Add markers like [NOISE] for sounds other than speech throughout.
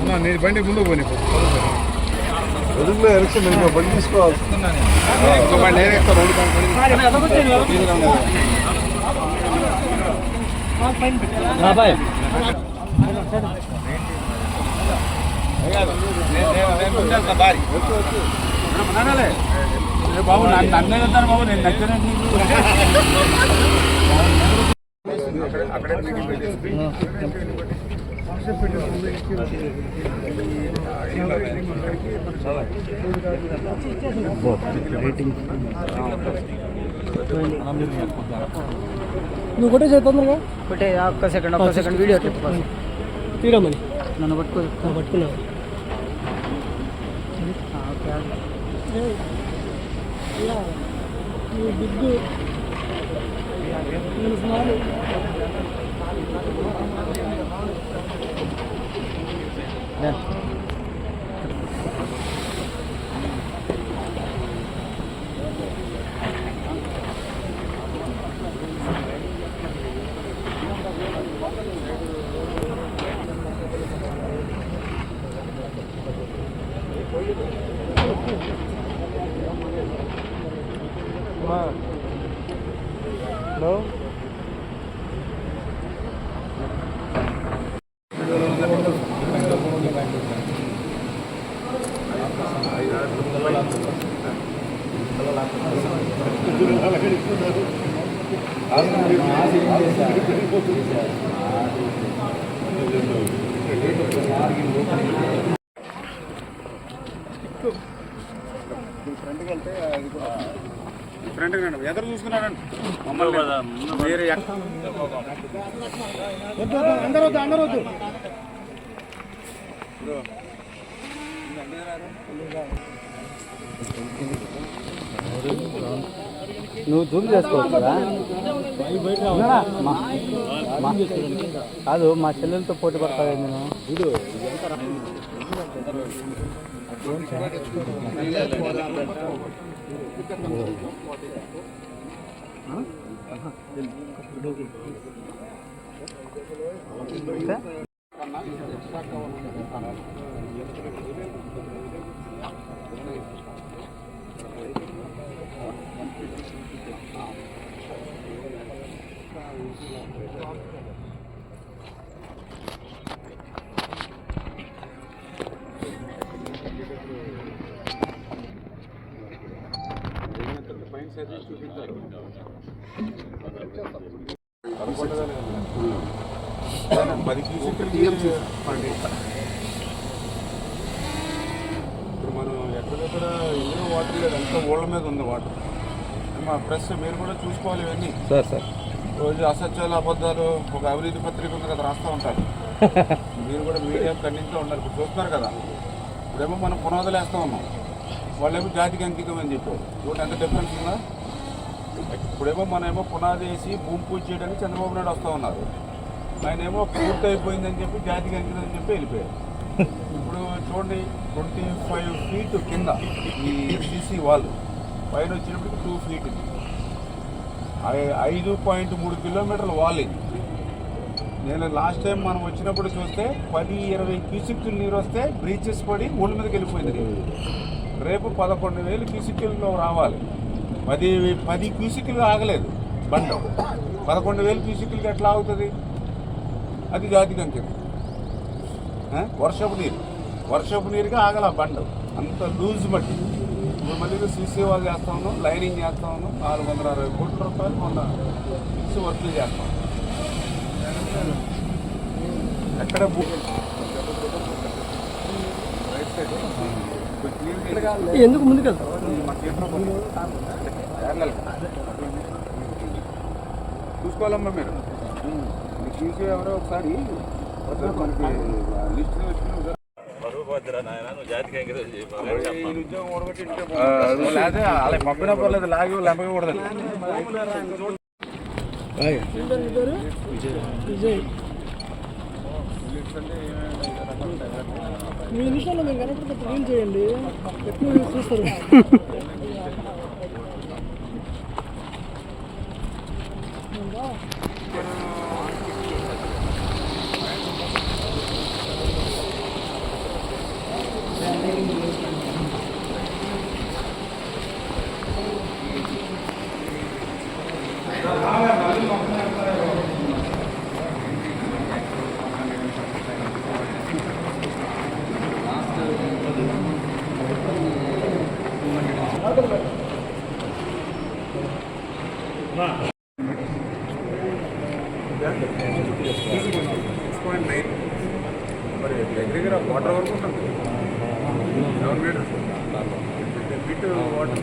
అన్న నీ బండి ముందు పోనీ ఎదుగులో ఎలక్షన్ ఇంకో బండి తీసుకోవాలి ఇంకో బండి నేనే ఎక్కుతా, రెండు బండి బాబు నన్నే వెళ్తాను బాబు నేను నచ్చిన అక్కడే మీటింగ్ పెట్టేసి నువ్వు కూడా చేస్తుందిగా ఒకటే ఒక్క సెకండ్ ఒక్క సెకండ్ వీడియో క్లిప్ కోసం తీరమని నన్ను పట్టుకో నువ్వు పట్టుకున్నావు ఆ, ఓకే. నువ్వు బిగ్గు నేను స్మాల్ ఫ్రెండ్ ఎదురు చూసుకున్నాడండి మమ్మల్ని మీరు అందరూ వద్దు అందరూ వద్దు. నువ్వు జూమ్ చేసుకోవచ్చు కదా మా- చెల్లెలతో పోటీ పడతావు నేను? పది ఇప్పుడు మనం ఎక్కడెక్కడ ఏదో వాటర్ లేదు అంతా ఓళ్ళ మీద ఉంది వాటర్ మా ప్రెస్ మీరు కూడా చూసుకోవాలి ఇవన్నీ సార్ సార్. రోజు అసత్యాలు అబద్ధాలు ఒక అవినీతి పత్రిక ఉంది కదా రాస్తూ ఉంటారు. [LAUGHS] మీరు కూడా మీడియా ఖండిస్తూ ఉన్నారు. ఇప్పుడు చూస్తున్నారు కదా. ఇప్పుడేమో మనం పునాదులు వేస్తూ ఉన్నాం. వాళ్ళేమో జాతికి అంకితం అని చెప్పారు. ఎంత డిఫరెన్స్ ఉందా? ఇప్పుడేమో మనమేమో పునాది వేసి భూమి పూజ చేయడానికి చంద్రబాబు నాయుడు వస్తూ ఉన్నారు. ఆయన ఏమో పూర్తి అయిపోయిందని చెప్పి జాతికి అంకితం చెప్పి వెళ్ళిపోయారు. ఇప్పుడు చూడండి ట్వంటీ ఫైవ్ ఫీట్ కింద ఈ సీసీ వాళ్ళు పైన వచ్చినప్పటికి టూ ఫీట్ ఐ- ఐదు పాయింట్ మూడు కిలోమీటర్ల వాల్ ఇది. నేను లాస్ట్ టైం మనం వచ్చినప్పుడు చూస్తే పది ఇరవై క్యూసిక్లు నీరు వస్తే బ్రీచెస్ పడి ఊళ్ళ మీదకి వెళ్ళిపోయింది రేపు పదకొండు వేలు క్యూసిక్లు రావాలి. పది పది క్యూసిక్లు ఆగలేదు బండ. పదకొండు వేలు క్యూసిక్లకి ఎట్లా ఆగుతుంది? అది జాతి అంకితం వర్షపు నీరు. వర్షపు నీరుగా ఆగల బండ. అంత లూజ్ మట్టి. ఇప్పుడు మళ్ళీ సీసీ వాళ్ళు చేస్తా ఉన్నాం లైనింగ్ చేస్తా ఉన్నాం నాలుగు వందల అరవై కోట్ల రూపాయలు మొన్న ఫిక్స్ వర్క్లు చేస్తాం. ఎక్కడ రైట్ సైడ్. ఎందుకు ముందుకు వెళ్తావు. చూసుకోవాలమ్మా మీరు. చూసి ఎవరో ఒకసారి లిస్ట్ వేసుకుని అలా పంపినా పర్లేదు లాగి లెంపకూడదు విజయ్. మీ విషయంలో మేము కనెక్ట్ ఏం చేయండి. ఎక్కువ చూస్తారు? మరి దగ్గర దగ్గర వాటర్ వరకు ఉంటుంది సెవెన్ మీటర్స్ ఫీట్ వాటర్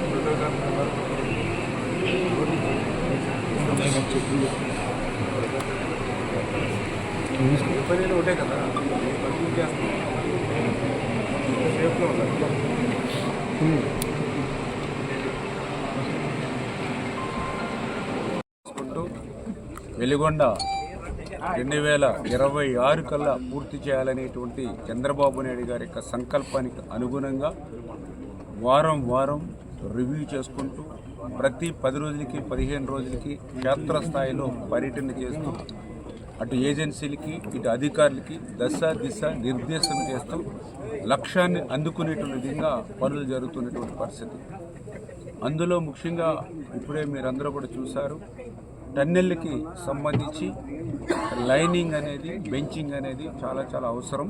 పని ఒకటే కదా పని చేసుకుంటూ వెలిగొండ రెండు వేల ఇరవై ఆరు కల్లా పూర్తి చేయాలనేటువంటి చంద్రబాబు నాయుడు గారి యొక్క సంకల్పానికి అనుగుణంగా వారం వారం రివ్యూ చేసుకుంటూ ప్రతి పది రోజులకి పదిహేను రోజులకి క్షేత్రస్థాయిలో పర్యటన చేస్తూ అటు ఏజెన్సీలకి ఇటు అధికారులకి దశ దిశ నిర్దేశం చేస్తూ లక్ష్యాన్ని అందుకునేటువంటి విధంగా పనులు జరుగుతున్నటువంటి పరిస్థితి. అందులో ముఖ్యంగా ఇప్పుడే మీరందరూ కూడా చూశారు టన్నెళ్ళకి సంబంధించి లైనింగ్ అనేది బెంచింగ్ అనేది చాలా చాలా అవసరం.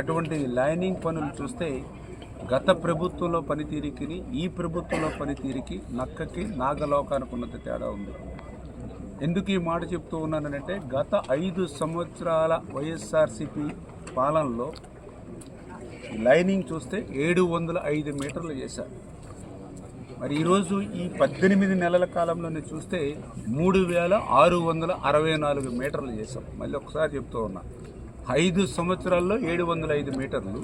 అటువంటి లైనింగ్ పనులు చూస్తే గత ప్రభుత్వంలో పనితీరుకి ఈ ప్రభుత్వంలో పనితీరుకి నక్కకి నాగలోకానికి ఉన్నంత తేడా ఉంది. ఎందుకు ఈ మాట చెప్తూ ఉన్నానంటే గత ఐదు సంవత్సరాల వైఎస్ఆర్సిపి పాలనలో లైనింగ్ చూస్తే ఏడు వందల ఐదు మీటర్లు చేశారు. మరి ఈరోజు ఈ పద్దెనిమిది నెలల కాలంలోనే చూస్తే మూడు వేల ఆరు వందల అరవై నాలుగు మీటర్లు చేశాం. మళ్ళీ ఒకసారి చెప్తూ ఉన్నా. ఐదు సంవత్సరాల్లో ఏడు వందల ఐదు మీటర్లు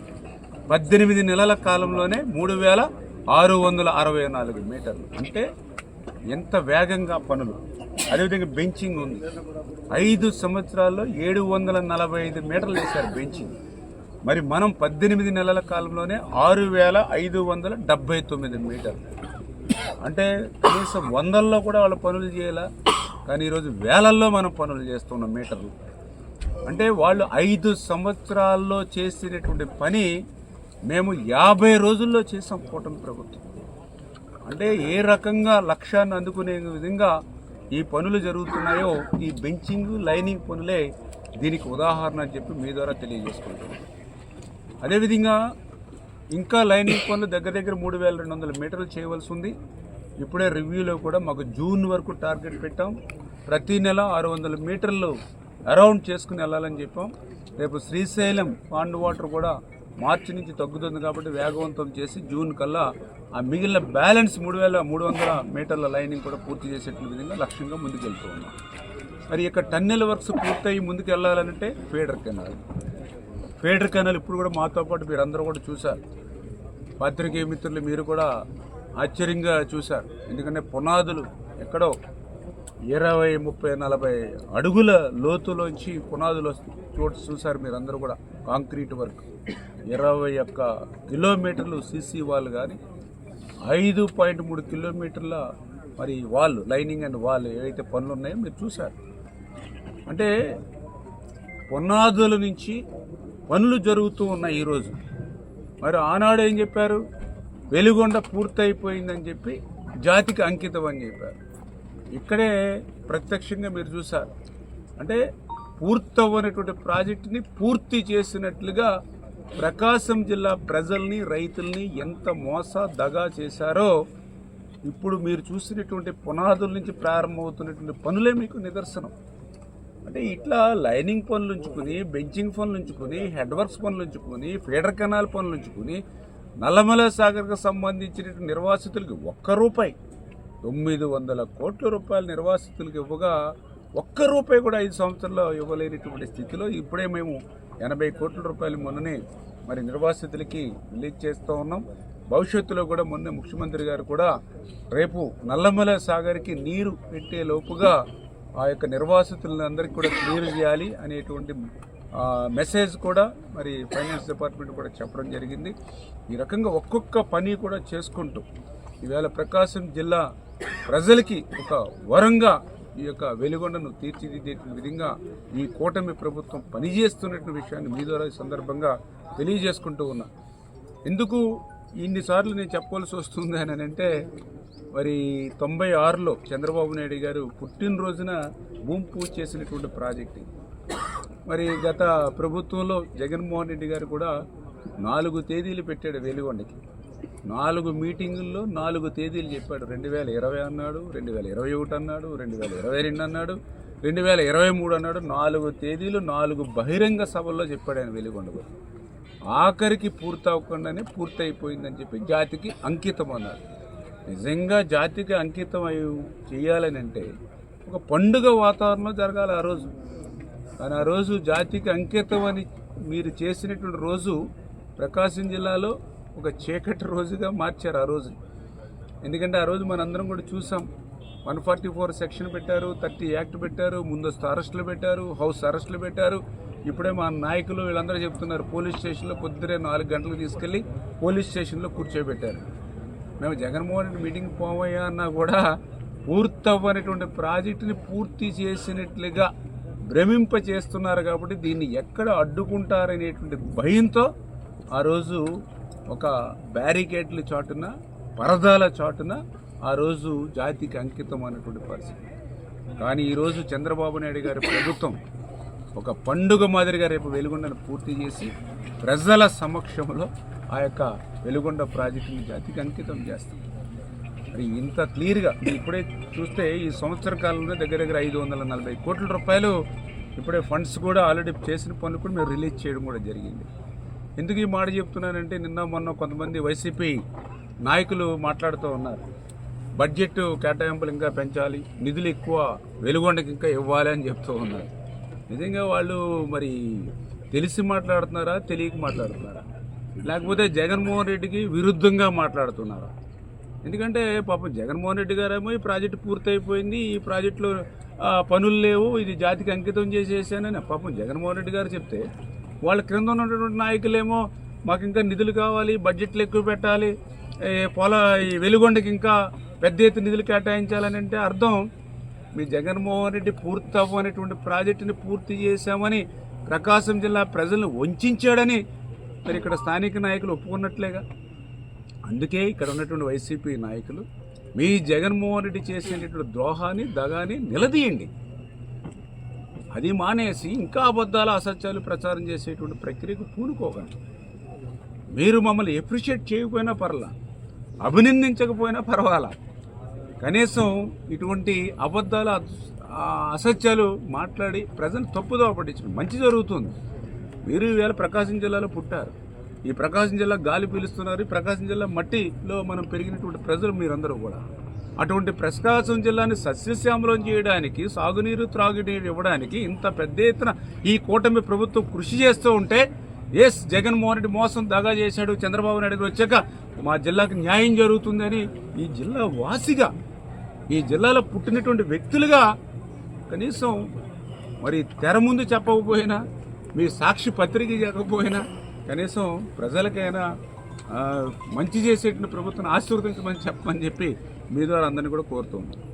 పద్దెనిమిది నెలల కాలంలోనే మూడు వేల ఆరు వందల అరవై నాలుగు మీటర్లు. అంటే ఎంత వేగంగా పనులు. అదేవిధంగా బెంచింగ్ ఉంది. ఐదు సంవత్సరాల్లో ఏడు వందల నలభై ఐదు మీటర్లు వేశారు బెంచింగ్. మరి మనం పద్దెనిమిది నెలల కాలంలోనే ఆరు వేల ఐదు వందల డెబ్బై తొమ్మిది మీటర్లు. అంటే కనీసం వందల్లో కూడా వాళ్ళు పనులు చేయాలా? కానీ ఈరోజు వేలల్లో మనం పనులు చేస్తున్న మీటర్లు. అంటే వాళ్ళు ఐదు సంవత్సరాల్లో చేసినటువంటి పని మేము యాభై రోజుల్లో చేసాం కూటమి ప్రభుత్వం. అంటే ఏ రకంగా లక్ష్యాన్ని అందుకునే విధంగా ఈ పనులు జరుగుతున్నాయో ఈ బెంచింగ్ లైనింగ్ పనులే దీనికి ఉదాహరణ అని చెప్పి మీ ద్వారా తెలియజేసుకుంటున్నాం. అదేవిధంగా ఇంకా లైనింగ్ పనులు దగ్గర దగ్గర మూడు వేల రెండు వందల మీటర్లు చేయవలసి ఉంది. ఇప్పుడే రివ్యూలో కూడా మాకు జూన్ వరకు టార్గెట్ పెట్టాం. ప్రతి నెల ఆరు వందల మీటర్లు అరౌండ్ చేసుకుని వెళ్ళాలని చెప్పాం. రేపు శ్రీశైలం పాండ్ వాటర్ కూడా మార్చి నుంచి తగ్గుతుంది కాబట్టి వేగవంతం చేసి జూన్ కల్లా ఆ మిగిలిన బ్యాలెన్స్ మూడు వేల మూడు వందల మీటర్ల లైనింగ్ కూడా పూర్తి చేసేటువంటి విధంగా లక్ష్యంగా ముందుకెళ్తూ ఉన్నాం. మరి ఇక టన్నెల్ వర్క్స్ పూర్తయి ముందుకు వెళ్ళాలంటే ఫేడర్ కెనాల్. ఫేడర్ కెనాల్ ఇప్పుడు కూడా మాతో పాటు మీరందరూ కూడా చూశారు. పాత్రికేయ మిత్రులు మీరు కూడా ఆశ్చర్యంగా చూశారు. ఎందుకంటే పునాదులు ఎక్కడో ఇరవై ముప్పై నలభై అడుగుల లోతులోంచి పునాదులు చోటు చూశారు మీరందరూ కూడా. Concrete work. ఇరవై ఒక్క కిలోమీటర్లు సీసీ వాల్ కానీ ఐదు పాయింట్ మూడు కిలోమీటర్ల మరి వాల్ లైనింగ్ అండ్ వాల్ ఏవైతే పనులు ఉన్నాయో మీరు చూశారు. అంటే పునాదుల నుంచి పనులు జరుగుతూ ఉన్నాయి ఈరోజు మరి ఆనాడు ఏం చెప్పారు? వెలుగొండ పూర్తయిపోయిందని చెప్పి జాతికి అంకితం అని చెప్పారు. ఇక్కడే ప్రత్యక్షంగా మీరు చూసారు అంటే పూర్తవ్వనటువంటి ప్రాజెక్టుని పూర్తి చేసినట్లుగా ప్రకాశం జిల్లా ప్రజల్ని రైతుల్ని ఎంత మోస దగా చేశారో ఇప్పుడు మీరు చూసినటువంటి పునాదుల నుంచి ప్రారంభమవుతున్నటువంటి పనులే మీకు నిదర్శనం. అంటే ఇట్లా లైనింగ్ పనులు ఉంచుకుని బెంచింగ్ పనులు ఉంచుకుని హెడ్ వర్క్స్ పనులు ఉంచుకుని ఫీడర్ కెనాల్ పనులు ఉంచుకుని నల్లమల సాగర్కు సంబంధించినటువంటి నిర్వాసితులకి ఒక్క రూపాయి తొమ్మిది వందల కోట్ల రూపాయలు నిర్వాసితులకు ఇవ్వగా ఒక్క రూపాయి కూడా ఐదు సంవత్సరాల్లో ఇవ్వలేనటువంటి స్థితిలో ఇప్పుడే మేము ఎనభై కోట్ల రూపాయలు మొన్ననే మరి నిర్వాసితులకి రిలీజ్ చేస్తూ ఉన్నాం. భవిష్యత్తులో కూడా మొన్న ముఖ్యమంత్రి గారు కూడా రేపు నల్లమల సాగర్కి నీరు పెట్టే లోపుగా ఆ యొక్క నిర్వాసితులందరికీ కూడా క్లియర్ చేయాలి అనేటువంటి మెసేజ్ కూడా మరి ఫైనాన్స్ డిపార్ట్మెంట్ కూడా చెప్పడం జరిగింది. ఈ రకంగా ఒక్కొక్క పని కూడా చేసుకుంటూ ఈవేళ ప్రకాశం జిల్లా ప్రజలకి ఒక వరంగా ఈ యొక్క వెలుగొండను తీర్చిదిద్దే విధంగా ఈ కూటమి ప్రభుత్వం పనిచేస్తున్నటువంటి విషయాన్ని మీ ద్వారా ఈ సందర్భంగా తెలియజేసుకుంటూ ఉన్నా. ఎందుకు ఇన్నిసార్లు నేను చెప్పవలసి వస్తుంది అని అంటే మరి తొంభై ఆరులో చంద్రబాబు నాయుడు గారు పుట్టినరోజున భూమి పూజ చేసినటువంటి ప్రాజెక్ట్. మరి గత ప్రభుత్వంలో జగన్మోహన్ రెడ్డి గారు కూడా నాలుగు తేదీలు పెట్టాడు వెలుగొండకి. నాలుగు మీటింగుల్లో నాలుగు తేదీలు చెప్పాడు. రెండు వేల ఇరవై అన్నాడు రెండు వేల ఇరవై ఒకటి అన్నాడు రెండు వేల ఇరవై రెండు అన్నాడు రెండు వేల ఇరవై మూడు అన్నాడు. నాలుగు తేదీలు నాలుగు బహిరంగ సభల్లో చెప్పాడు ఆయన వెలుగొండ ఆఖరికి పూర్తి అవ్వకుండానే పూర్తయిపోయిందని చెప్పి జాతికి అంకితం అన్నారు. నిజంగా జాతికి అంకితం అయి చేయాలని అంటే ఒక పండుగ వాతావరణంలో జరగాలి ఆ రోజు. కానీ ఆ రోజు జాతికి అంకితం అని మీరు చేసినటువంటి రోజు ప్రకాశం జిల్లాలో ఒక చీకటి రోజుగా మార్చారు ఆ రోజు. ఎందుకంటే ఆ రోజు మనందరం కూడా చూసాం. వన్ ఫార్టీ ఫోర్ సెక్షన్ పెట్టారు థర్టీ యాక్ట్ పెట్టారు ముందస్తు అరెస్టులు పెట్టారు హౌస్ అరెస్టులు పెట్టారు. ఇప్పుడే మా నాయకులు వీళ్ళందరూ చెప్తున్నారు పోలీస్ స్టేషన్లో పొద్దునే నాలుగు గంటలకు తీసుకెళ్ళి పోలీస్ స్టేషన్లో కూర్చోబెట్టారు. మేము జగన్మోహన్ రెడ్డి మీటింగ్ పోవయ్యా అన్నా కూడా పూర్తవ్వనటువంటి ప్రాజెక్టుని పూర్తి చేసినట్లుగా భ్రమింప చేస్తున్నారు కాబట్టి దీన్ని ఎక్కడ అడ్డుకుంటారనేటువంటి భయంతో ఆ రోజు ఒక బ్యారికేడ్ల చాటున పరదాల చాటున ఆ రోజు జాతికి అంకితం అన్నటువంటి పరిస్థితి. కానీ ఈరోజు చంద్రబాబు నాయుడు గారి ప్రభుత్వం ఒక పండుగ మాదిరిగా రేపు వెలుగొండను పూర్తి చేసి ప్రజల సమక్షంలో ఆ యొక్క వెలుగొండ ప్రాజెక్టుని జాతికి అంకితం చేస్తుంది. మరి ఇంత క్లియర్గా ఇప్పుడే చూస్తే ఈ సంవత్సర కాలంలో దగ్గర దగ్గర ఐదు వందల నలభై కోట్ల రూపాయలు ఇప్పుడే ఫండ్స్ కూడా ఆల్రెడీ చేసిన పనులు కూడా మేము రిలీజ్ చేయడం కూడా జరిగింది. ఎందుకు ఈ మాట చెప్తున్నానంటే నిన్న మొన్న కొంతమంది వైసీపీ నాయకులు మాట్లాడుతూ ఉన్నారు. బడ్జెట్ కేటాయింపులు ఇంకా పెంచాలి నిధులు ఎక్కువ వెలుగొండకి ఇంకా ఇవ్వాలి అని చెప్తూ ఉన్నారు. నిజంగా వాళ్ళు మరి తెలిసి మాట్లాడుతున్నారా తెలియక మాట్లాడుతున్నారా? లేకపోతే జగన్మోహన్ రెడ్డికి విరుద్ధంగా మాట్లాడుతున్నారా? ఎందుకంటే పాపం జగన్మోహన్ రెడ్డి గారేమో ఈ ప్రాజెక్టు పూర్తయిపోయింది ఈ ప్రాజెక్టులో పనులు లేవు ఇది జాతికి అంకితం చేసేసానని. పాపం జగన్మోహన్ రెడ్డి గారు చెప్తే వాళ్ళ క్రింద ఉన్నటువంటి నాయకులేమో మాకు ఇంకా నిధులు కావాలి బడ్జెట్లు ఎక్కువ పెట్టాలి పొల ఈ వెలుగొండకి ఇంకా పెద్ద ఎత్తున నిధులు కేటాయించాలని అంటే అర్థం. మీ జగన్మోహన్ రెడ్డి పూర్తి అవ్వనటువంటి ప్రాజెక్టుని పూర్తి చేశామని ప్రకాశం జిల్లా ప్రజలను వంచాడని మరి ఇక్కడ స్థానిక నాయకులు ఒప్పుకున్నట్లేగా. అందుకే ఇక్కడ ఉన్నటువంటి వైసీపీ నాయకులు మీ జగన్మోహన్ రెడ్డి చేసేటటువంటి ద్రోహాన్ని దగాని నిలదీయండి. అది మానేసి ఇంకా అబద్ధాలు అసత్యాలు ప్రచారం చేసేటువంటి ప్రక్రియకు పూనుకోకండి మీరు మమ్మల్ని ఎప్రిషియేట్ చేయకపోయినా పర్లా అభినందించకపోయినా పర్వాలా. కనీసం ఇటువంటి అబద్ధాలు అసత్యాలు మాట్లాడి ప్రజలు తప్పుదో పట్టించడం. మంచి జరుగుతుంది. మీరు ఈవేళ ప్రకాశం జిల్లాలో పుట్టారు. ఈ ప్రకాశం జిల్లా గాలి పీలుస్తున్నారు. ఈ ప్రకాశం జిల్లా మట్టిలో మనం పెరిగినటువంటి ప్రజలు మీరందరూ కూడా. అటువంటి ప్రకాశం జిల్లాని సస్యశ్యామలం చేయడానికి సాగునీరు త్రాగునీరు ఇవ్వడానికి ఇంత పెద్ద ఎత్తున ఈ కూటమి ప్రభుత్వం కృషి చేస్తూ ఉంటే ఎస్ జగన్మోహన్ రెడ్డి మోసం దగా చేశాడు చంద్రబాబు నాయుడు గారు వచ్చాక మా జిల్లాకు న్యాయం జరుగుతుందని ఈ జిల్లా వాసిగా ఈ జిల్లాలో పుట్టినటువంటి వ్యక్తులుగా కనీసం మరి తెర ముందు చెప్పకపోయినా మీ సాక్షి పత్రిక చెప్పకపోయినా కనీసం ప్రజలకైనా మంచి చేసేటువంటి ప్రభుత్వం ఆశీర్వదించమని చెప్పమని చెప్పి మీ ద్వారా అందరినీ కూడా కోరుతూ ఉన్నాను